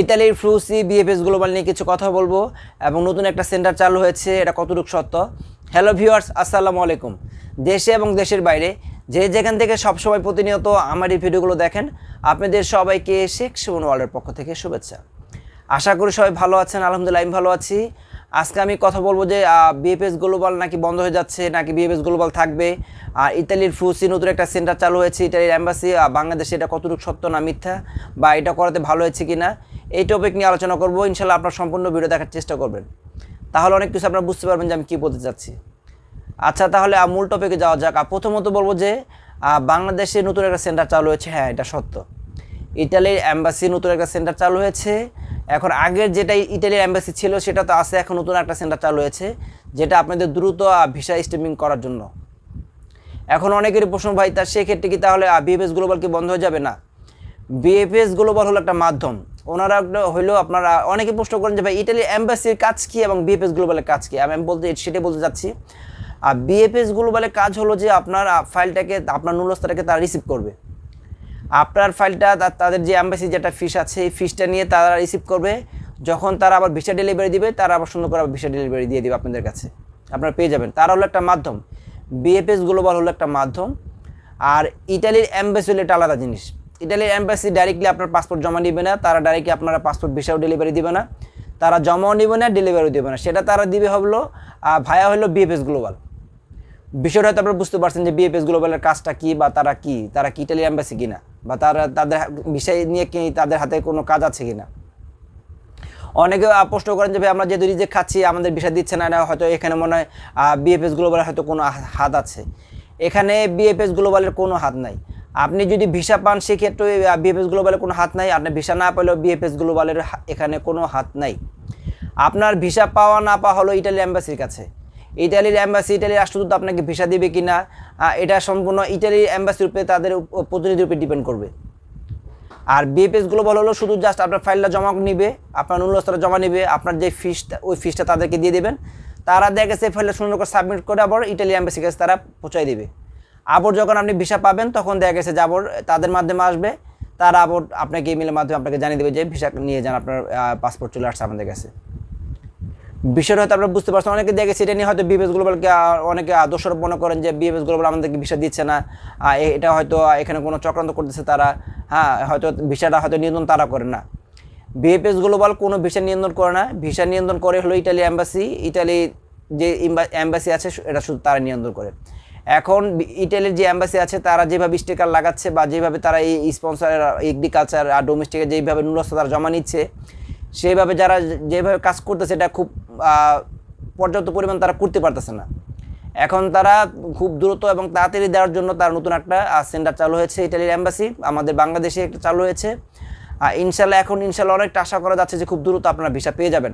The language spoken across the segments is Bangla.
ইতালির ফ্লুসি বিএফএস গ্লোবাল নিয়ে কিছু কথা বলব এবং নতুন একটা সেন্টার চালু হয়েছে, এটা কতটুকু সত্য? হ্যালো ভিউয়ার্স আসসালামু আলাইকুম। দেশে এবং দেশের বাইরে যে যেখান থেকে সবসময় প্রতিনিয়ত আমার এই ভিডিওগুলো দেখেন, আপনাদের সবাইকে শেখ সুমন ওয়ার্ল্ডের পক্ষ থেকে শুভেচ্ছা। আশা করি সবাই ভালো আছেন, আলহামদুলিল্লাহ, আমি ভালো আছি। আজকে আমি কথা বলব যে বিএফএস গ্লোবাল নাকি বন্ধ হয়ে যাচ্ছে, নাকি বিএফএস গ্লোবাল থাকবে? আর ইতালির ফ্রুসি নতুন একটা সেন্টার চালু হয়েছে, ইতালির অ্যাম্বাসি বাংলাদেশে এটা কতটুকু সত্য না মিথ্যা বা এটা করাতে ভালো হয়েছে কি না এই টপিক নিয়ে আলোচনা করব। ইনশাল্লাহ আপনার সম্পূর্ণ ভিডিও দেখার চেষ্টা করবেন। তাহলে অনেক কিছু আপনারা বুঝতে পারবেন যে আমি কী বলতে চাচ্ছি। আচ্ছা তাহলে মূল টপিকে যাওয়া যাক। প্রথমত বলব যে বাংলাদেশে নতুন একটা সেন্টার চালু হয়েছে। হ্যাঁ এটা সত্য। ইটালির অ্যাম্বাসি নতুন একটা সেন্টার চালু হয়েছে। এখন আগের যেটা ইটালির অ্যাম্বাসি ছিল, সেটা তো আছে, এখন নতুন একটা সেন্টার চালু হয়েছে, যেটা আপনাদের দ্রুত ভিসা স্টেমিং করার জন্য। এখন অনেকেরই প্রশ্ন, ভাই তার সেক্ষেত্রে কি তাহলে বিএফএস গ্লোবাল কি বন্ধ হয়ে যাবে? না। বিএফএস গ্লোবাল হলো একটা মাধ্যম। ওনারা একটা হইল আপনারা, অনেকে প্রশ্ন করেন যে, ভাই ইটালির অ্যাম্বাসির কাজ কী এবং বিএফএস গ্লোবালের কাজ কী? আমি আমি বলতে, সেটাই বলতে চাচ্ছি। আর বিএফএস গ্লোবালের কাজ হলো যে, আপনার ফাইলটাকে আপনার নুলস্তাটাকে তারা রিসিভ করবে। আপনার ফাইলটা তাদের যে অ্যাম্বাসি যেটা ফিস আছে, এই ফিসটা নিয়ে তারা রিসিভ করবে। যখন তারা আবার ভিসা ডেলিভারি দিবে, তারা আবার সুন্দর করে ভিসা ডেলিভারি দিয়ে দিবে আপনাদের কাছে। আপনারা পেয়ে যাবেন। তারা হলো একটা মাধ্যম। বিএফএস গ্লোবাল হলো একটা মাধ্যম। আর ইটালির অ্যাম্বাসি হলো এটা আলাদা জিনিস। ইটালির অ্যাম্বাসি ডাইরেক্টলি আপনার পাসপোর্ট জমা নেবে না। তারা ডাইরেক্টলি আপনারা পাসপোর্ট ভিসাও ডেলিভারি দিবে না। তারা জমাও নেবে না ডেলিভারিও দেবে না। সেটা তারা দিবে হলো ভায়া হলো বিএফএস গ্লোবাল বিষয়টা হয়তো আপনারা বুঝতে পারছেন যে বিএফএস গ্লোবালের কাজটা কী বা তারা কী? তারা কি ইটালি অ্যাম্বাসি কিনা? বা তারা তাদের বিষয় নিয়ে কি তাদের হাতে কোনো কাজ আছে কিনা? অনেকে প্রশ্ন করেন যে, ভাই, আমরা যেহেতু রিজেক্ট খাচ্ছি, আমাদের বিষয় দিচ্ছে না হয়তো এখানে মনে হয় বিএফএস গ্লোবালের হয়তো কোনো হাত আছে। এখানে বিএফএস গ্লোবালের কোনো হাত নাই। আপনি যদি ভিসা পান, সেক্ষেত্রে বিএফএস গ্লোবালের কোনো হাত নাই। আপনি ভিসা না পেলেও বিএফএস গ্লোবালের এখানে কোনো হাত নাই। আপনার ভিসা পাওয়া না পাওয়া হলো ইটালি অ্যাম্বাসির কাছে। ইটালির অ্যাম্বাসি ইটালির রাষ্ট্রদূত আপনাকে ভিসা দেবে কি না এটা সম্পূর্ণ ইটালির অ্যাম্বাসির উপরে তাদের প্রতিনিধির উপরে ডিপেন্ড করবে। আর বিএফএস গ্লোবাল হলো, শুধু জাস্ট আপনার ফাইলটা জমা নিবে, আপনার নুলস্তরা জমা নিবে, আপনার যে ফিসটা ওই ফিসটা তাদেরকে দিয়ে দেবেন। তারা দেখা গেছে ফাইলটা সুন্দর করে সাবমিট করে আবার ইটালি অ্যাম্বাসির কাছে তারা পৌঁছায় দেবে। আবার যখন আপনি ভিসা পাবেন, তখন দেখা গেছে যে আবার তাদের মাধ্যমে আসবে। তারা আবার আপনাকে ইমেলের মাধ্যমে আপনাকে জানিয়ে দেবে যে ভিসা নিয়ে যান, আপনার পাসপোর্ট চলে আসছে আমাদের কাছে। বিষয়টা হয়তো আপনারা বুঝতে পারছেন। অনেকে দেখে সেটা নিয়ে হয়তো বিএফএস গ্লোবালকে অনেকে আহ, দোষারোপ মনে করেন যে বিএফএস গ্লোবাল আমাদেরকে ভিসা দিচ্ছে না। এটা হয়তো এখানে কোনো চক্রান্ত করতেছে তারা। হ্যাঁ হয়তো ভিসাটা হয়তো নিয়ন্ত্রণ তারা করে না। বিএফএস গ্লোবাল কোনো ভিসা নিয়ন্ত্রণ করে না। ভিসা নিয়ন্ত্রণ করে হলো ইটালি অ্যাম্বাসি ইটালি যে অ্যাম্বাসি আছে এটা শুধু তারা নিয়ন্ত্রণ করে। এখন ইটালির যে অ্যাম্বাসি আছে তারা যেভাবে স্টিকার লাগাচ্ছে বা যেভাবে তারা এই স্পন্সর এগ্রিকালচার আর ডোমেস্টিকের যেভাবে নুরস্ত তারা জমা নিচ্ছে সেইভাবে যারা যেভাবে কাজ করতেছে, এটা খুব পর্যাপ্ত পরিমাণ তারা করতে পারতেছে না। এখন তারা খুব দ্রুত এবং তাড়াতাড়ি দেওয়ার জন্য তার নতুন একটা সেন্টার চালু হয়েছে ইটালির অ্যাম্বাসি আমাদের বাংলাদেশে একটা চালু হয়েছে। আর ইনশাল্লাহ এখন ইনশাল্লাহ অনেকটা আশা করা যাচ্ছে যে খুব দ্রুত আপনারা ভিসা পেয়ে যাবেন।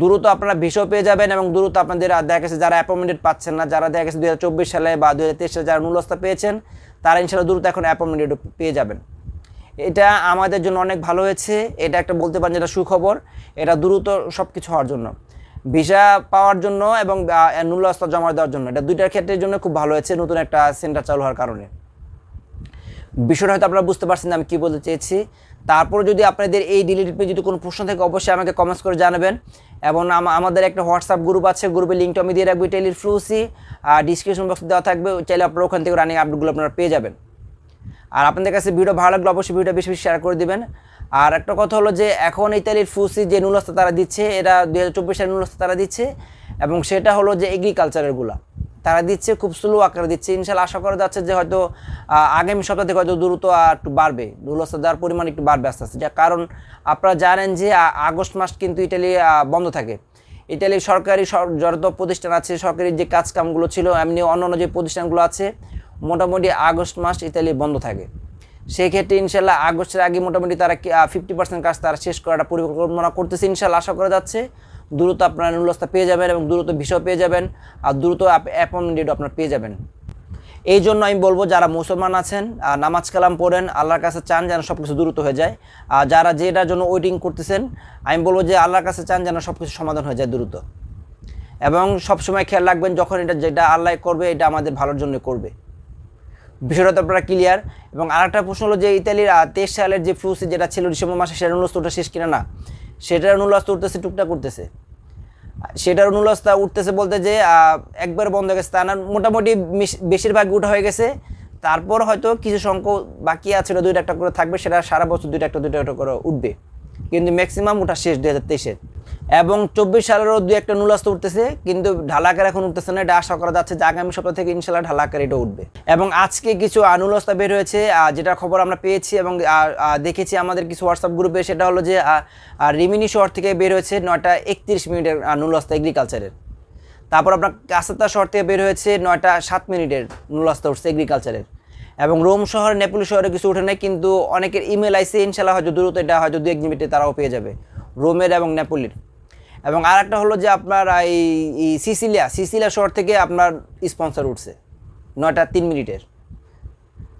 দ্রুত আপনারা ভিসাও পেয়ে যাবেন এবং দ্রুত আপনাদের দেখা গেছে যারা অ্যাপয়েন্টমেন্ট পাচ্ছেন না, যারা দেখা গেছে দু হাজার চব্বিশ সালে বা দু হাজার তেইশ সালে যারা নুলস্তা পেয়েছেন, তারা ইনশাল্লাহ দ্রুত এখন অ্যাপয়েন্টমেন্ট পেয়ে যাবেন। এটা আমাদের জন্য অনেক ভালো হয়েছে। এটা একটা বলতে পারেন যেটা সুখবর। এটা দ্রুত সব কিছু হওয়ার জন্য। ভিসা পাওয়ার জন্য এবং নুলস্তা জমা দেওয়ার জন্য। এটা দুইটার ক্ষেত্রের জন্য খুব ভালো হয়েছে নতুন একটা সেন্টার চালু হওয়ার কারণে। বিষয়টা হয়তো আপনারা বুঝতে পারছেন আমি কী বলতে চেয়েছি। তারপর যদি আপনাদের এই ডিলিট যদি কোনো প্রশ্ন থাকে, অবশ্যই আমাকে কমেন্টস করে জানাবেন। এবং আমাদের একটা হোয়াটসঅ্যাপ গ্রুপ আছে গ্রুপের লিঙ্কটা আমি দিয়ে রাখব টেলির ফ্লুসি আর ডিসক্রিপশন বক্সে দেওয়া থাকবে। চাইলে আপনারা ওখান থেকে রানিং আপডেটগুলো আপনারা পেয়ে যাবেন। আর আপনাদের কাছে ভিডিও ভালো লাগলে অবশ্যই ভিডিওটা বেশি বেশি শেয়ার করে দেবেন। আর একটা কথা হলো যে, এখন ইতালির ফুসি যে নুলস্তা তারা দিচ্ছে এরা দু হাজার চব্বিশ সালের নুলস্তা তারা দিচ্ছে, এবং সেটা হলো যে এগ্রিকালচারেরগুলা তারা দিচ্ছে, খুব স্লো আকারে দিচ্ছে। ইনশাল্লাহ আশা করা যাচ্ছে যে হয়তো আগামী সপ্তাহ থেকে হয়তো দ্রুত আর একটু বাড়বে। নুলস্তা দেওয়ার পরিমাণ একটু বাড়বে আস্তে আস্তে। কারণ, আপনারা জানেন যে আগস্ট মাস কিন্তু ইটালি বন্ধ থাকে। ইটালির সরকারি সর- যত প্রতিষ্ঠান আছে, সরকারি যে কাজকামগুলো ছিল, এমনি অন্য অন্য যে প্রতিষ্ঠানগুলো আছে মোটামুটি আগস্ট মাস ইতালি বন্ধ থাকে। সেই ক্ষেত্রে ইনশাল্লাহ আগস্টের আগে মোটামুটি তারা ফিফটি পার্সেন্ট কাজ তারা শেষ করাটা পরিকল্পনা করতেছে ইনশাল্লাহ, আশা করা যাচ্ছে। দ্রুত আপনারা নুলস্তা পেয়ে যাবেন এবং দ্রুত ভিসাও পেয়ে যাবেন আর দ্রুত অ্যাপয়েন্টমেন্ট আপনার পেয়ে যাবেন। এই জন্য আমি বলব, যারা মুসলমান আছেন নামাজ কালাম পড়েন, আল্লাহর কাছে চান যেন সব কিছু দ্রুত হয়ে যায়। আর যারা যেটার জন্য ওয়েটিং করতেছেন, আমি বলব যে আল্লাহর কাছে চান যেন সব কিছু সমাধান হয়ে যায় দ্রুত। এবং সবসময় খেয়াল রাখবেন, যখন এটা যেটা আল্লাহ করবে, এটা আমাদের ভালোর জন্য করবে। বিষয়টা আপনারা ক্লিয়ার এবং আরেকটা প্রশ্ন হলো যে ইতালির তেইশ সালের যে ফ্লুসি যেটা ছিল ডিসেম্বর মাসে, সেটার অনুলস্ত শেষ কিনা? না। সেটার অনুলস্ত উঠতেছে, টুকটাক করতেছে সেটার অনুলস্তা উঠতেছে বলতে যে একবার বন্ধ হয়ে গেছে। তা না, মোটামুটি বেশিরভাগ উঠা হয়ে গেছে। তারপর হয়তো কিছু সংখ্যক বাকি আছে দুইটা একটা করে থাকবে, সেটা সারা বছর দুইটা একটা দুইটা একটা করে উঠবে। কিন্তু ম্যাক্সিমাম ওটা শেষ দু হাজার তেইশের। এবং চব্বিশ সালেরও দুই একটা নুলাস্ত উঠতেছে, কিন্তু ঢালাকার এখন উঠতেছে না, এটা আশা করা যাচ্ছে যে আগামী সপ্তাহ থেকে ইনশাল্লাহ ঢালাকার এটা উঠবে। এবং আজকে কিছু আনুলস্তা বের হয়েছে যেটা খবর আমরা পেয়েছি এবং দেখেছি আমাদের কিছু হোয়াটসঅ্যাপ গ্রুপে সেটা হলো যে রিমিনি শহর থেকে বের হয়েছে নয়টা একত্রিশ মিনিটের নুলস্তা এগ্রিকালচারের তারপর আপনার কাসাতা শহর থেকে বের হয়েছে নয়টা সাত মিনিটের নুলাস্তা উঠছে এগ্রিকালচারের এবং রোম শহর নেপুলি শহরে কিছু উঠে নাই, কিন্তু অনেকের ইমেল আইসে ইনশাল্লাহ হয়তো দ্রুত এটা হয়তো দু এক মিনিটে তারাও পেয়ে যাবে, রোমের এবং নেপোলির। এবং আর একটা হলো যে আপনার এই সিসিলিয়া সিসিলিয়া শহর থেকে আপনার স্পন্সর উঠছে, নয়টা তিন মিনিটের।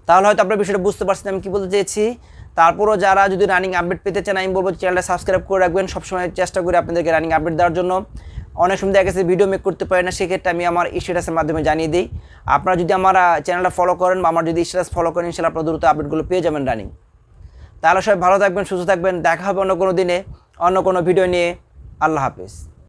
তাহলে হয়তো আপনার বিষয়টা বুঝতে পারছেন, আমি কী বলতে চেয়েছি? তারপরও যারা যদি রানিং আপডেট পেতে চান, আমি বলব চ্যানেলটা সাবস্ক্রাইব করে রাখবেন। সবসময় চেষ্টা করি আপনাদেরকে রানিং আপডেট দেওয়ার জন্য। অনেক সময় দেখা গেছে ভিডিও মেক করতে পারে না, সেক্ষেত্রে আমি আমার স্ট্যাটাসের মাধ্যমে জানিয়ে দিই। আপনারা যদি আমার চ্যানেলটা ফলো করেন বা আমার যদি স্ট্যাটাস ফলো করেন সেটা আপনার দ্রুত আপডেটগুলো পেয়ে যাবেন রানিং তাহলে সবাই ভালো থাকবেন, সুস্থ থাকবেন, দেখা হবে অন্য কোনো দিনে, অন্য কোনো ভিডিও নিয়ে। আল্লাহ হাফিজ।